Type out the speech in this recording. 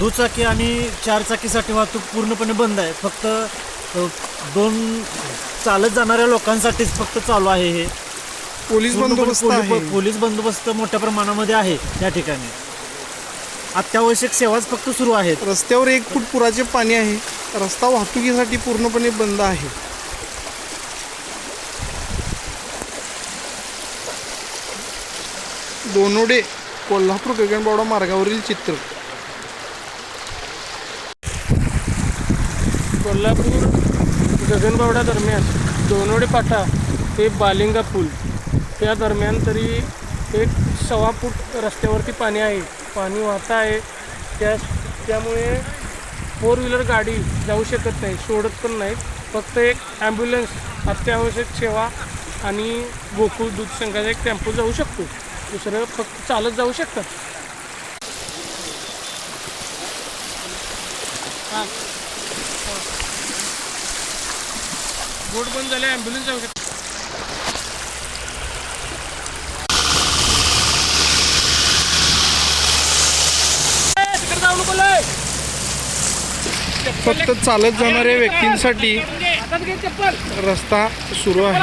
दुचाकी आणि चारचाकीसाठी वाहतूक पूर्णपणे बंद आहे. फक्त दोन चालत जाणाऱ्या लोकांसाठीच फक्त चालू आहे हे. पोलीस बंदोबस्त पोलीस बंदोबस्त मोठ्या प्रमाणामध्ये आहे या ठिकाणी. अत्यावश्यक सेवाच फक्त सुरू आहेत. रस्त्यावर एक फूट पुराचे पाणी आहे. रस्ता वाहतुकीसाठी पूर्णपणे बंद आहे. दोनोडे कोल्हापूर गगनबावडा मार्गावरील चित्र. कोल्हापूर गगनबावडा दरम्यान दोनोडे पाटा ते बालिंगा पूल. त्या दरम्यान तरी एक सव्वा फूट रस्त्यावरती पाणी आहे. पाणी वाहतं आहे. त्या त्यामुळे फोर व्हीलर गाडी जाऊ शकत नाही सोडत पण नाहीत. फक्त एक ॲम्ब्युलन्स अत्यावश्यक सेवा आणि गोकुळ दूध संघाचा एक टेम्पो जाऊ शकतो. दुसरं फक्त चालत जाऊ शकतात हां. रोड बंद झाले ॲम्ब्युलन्स लय. फक्त चालत जाणाऱ्या व्यक्तींसाठी रस्ता सुरू आहे.